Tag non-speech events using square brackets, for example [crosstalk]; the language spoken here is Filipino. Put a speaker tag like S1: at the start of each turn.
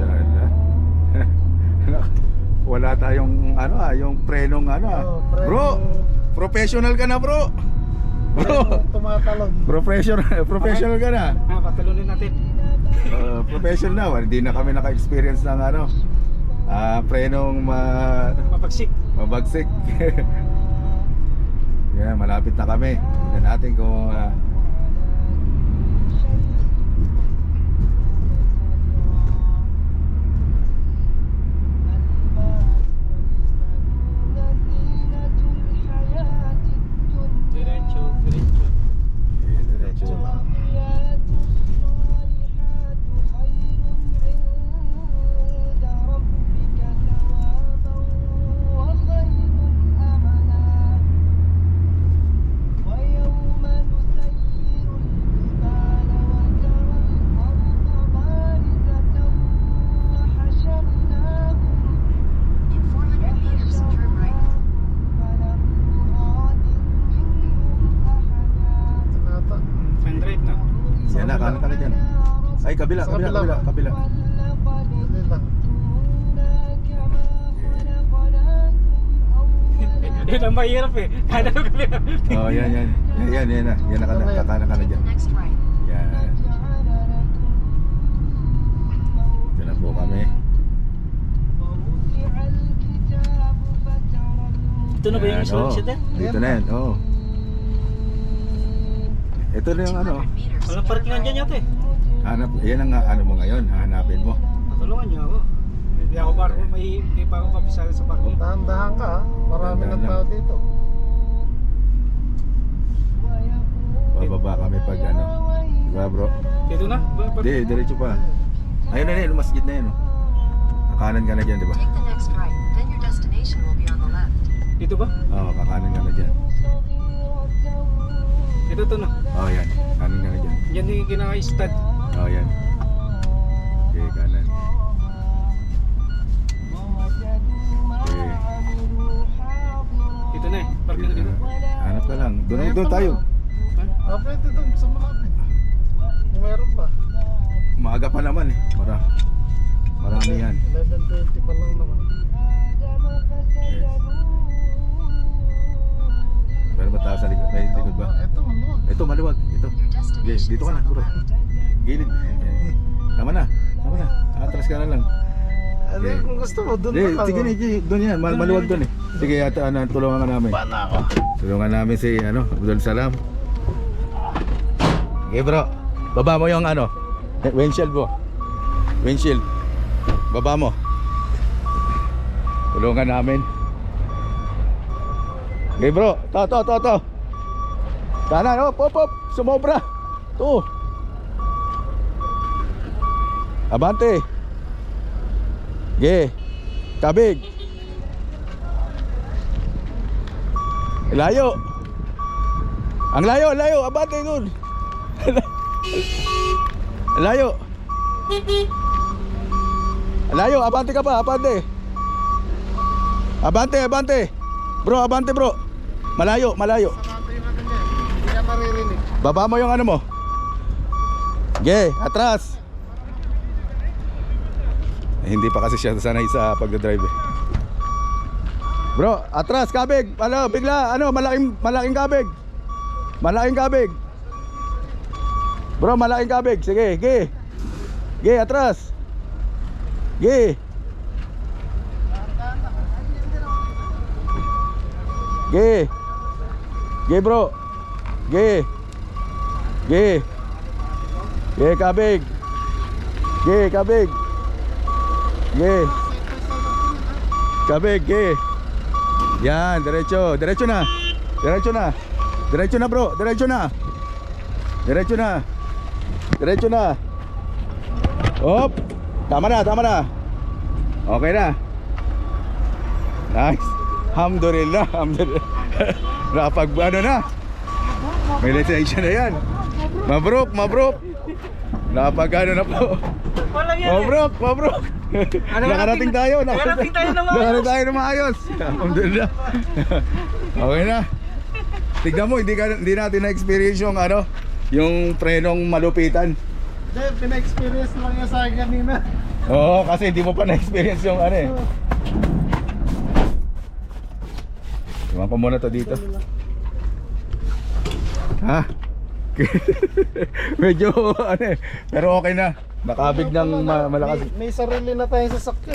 S1: Mashallah. [laughs] Wala tayong ano ah, yung prenong ano ah.
S2: Oh, preno.
S1: Bro, professional ka na bro. Bro,
S2: Tumatalon.
S1: professional [laughs] professional ka na.
S3: Ah, patalunin natin.
S1: Uh, professional na. Hindi na kami naka-experience ng ano. Ah, prenong ma
S3: Mapagsik.
S1: mabagsik. [laughs] Yan, malapit na kami. Tingnan natin kung ah, Yan na, kanan ka na dyan. Ay, kabila,
S2: Sa
S1: kabila,
S2: kabila
S1: kabila, kabila.
S3: Yun ang mahirap eh. Kada ko kami.
S1: Oh, yan, yan. Yan, yan, yan na. Yan na, kanan, kakanan ka na dyan. Yan. Ito na po kami.
S3: Ito na ba yung
S1: Yan,
S3: sunset
S1: oh. Dito na yan, oo. Ito na yung ano.
S4: 200 meters.
S3: Walang parkingan dyan yata eh.
S1: Hanap, yan ang ano mo ngayon, hahanapin mo.
S3: Patulungan niyo ako. Hindi ako bar may hindi pa ako kabisado sa parking.
S2: Dahan-dahan ka ha. Marami ng tao dito.
S1: Bababa kami pag ano. Diba bro?
S3: Dito na?
S1: Hindi, diretso pa. Ayun na yun, masjid na yun. Oh. Kakanan ka na dyan, di ba?
S4: Take the next right. Then your destination will be on the left.
S3: Dito ba?
S1: Oo, kakanan ka na dyan.
S3: Ito to na.
S1: Oo, yan. Kanan ka na dyan.
S3: Yan yung ginaka-stud.
S1: Oo, yan. Okay, kanan. Okay.
S3: Dito na eh. Parking dito.
S1: Hanap ka lang. Doon, doon tayo.
S3: Ha?
S2: Ah, pwede doon sa malapit. Meron pa.
S1: Maaga pa naman eh. Mara, marami yan.
S2: 11.20 pa lang naman.
S1: Yes. Pero mataas sa likod. May
S2: maluwag.
S1: Ito,
S4: destination
S1: dito ka na, bro. Gilid. Tama na. Tama na. Atras ka na lang.
S2: Ano kung gusto mo, doon
S1: Hindi,
S2: na
S1: sige sige. Doon yan. Mal maluwag doon eh. Sige, ata, ano, tulungan ka namin.
S2: Bana ako.
S1: Tulungan namin si, ano, Abdul Salam. Okay bro. Baba mo yung ano, windshield mo. Windshield. Baba mo. Tulungan namin. Okay bro. To, to, to, to. Kanan, op, op, op. Sumobra. To. Abante. Okay. Kabig. Layo. Ang layo, layo. Abante dun. [laughs] layo. Layo, abante ka pa, abante. Abante, abante. Bro, abante bro. Malayo, malayo.
S2: Maririnig.
S1: Baba mo yung ano mo. Ge, atras. Eh, hindi pa kasi siya sanay sa pagdadrive eh. Bro, atras, kabig. Ano, bigla, ano, malaking, malaking kabig. Malaking kabig. Bro, malaking kabig. Sige, ge. Ge, atras. Ge. Ge. Ge, bro. Ge. Ge. Ge, kabig. Ge, kabig. Ge. Kabig, ge. Yan, diretso. Diretso na. Diretso na. Diretso na, bro. Diretso na. Diretso na. Diretso na. Hop. Tama na, tama na. Okay na. Nice. Alhamdulillah. Alhamdulillah. [laughs] Nakapag ano na. May lisensya na yan. Mabrok, mabrok. Nakapag ano na po. Mabrok, mabrok. Nakarating tayo.
S3: Nakarating tayo na maayos.
S1: Nakarating tayo na maayos. Alhamdulillah. okay na. Tignan mo, hindi, ka, hindi natin na-experience yung ano, yung prenong malupitan.
S2: Hindi, pina-experience lang yan sa akin kanina.
S1: Oo, kasi hindi mo pa na-experience yung ano eh. Iwan ko muna to dito. Ha? [laughs] Medyo ano eh. Pero okay na. Nakabig ng ma- malakas.
S2: May, may sarili na tayong sasakyan.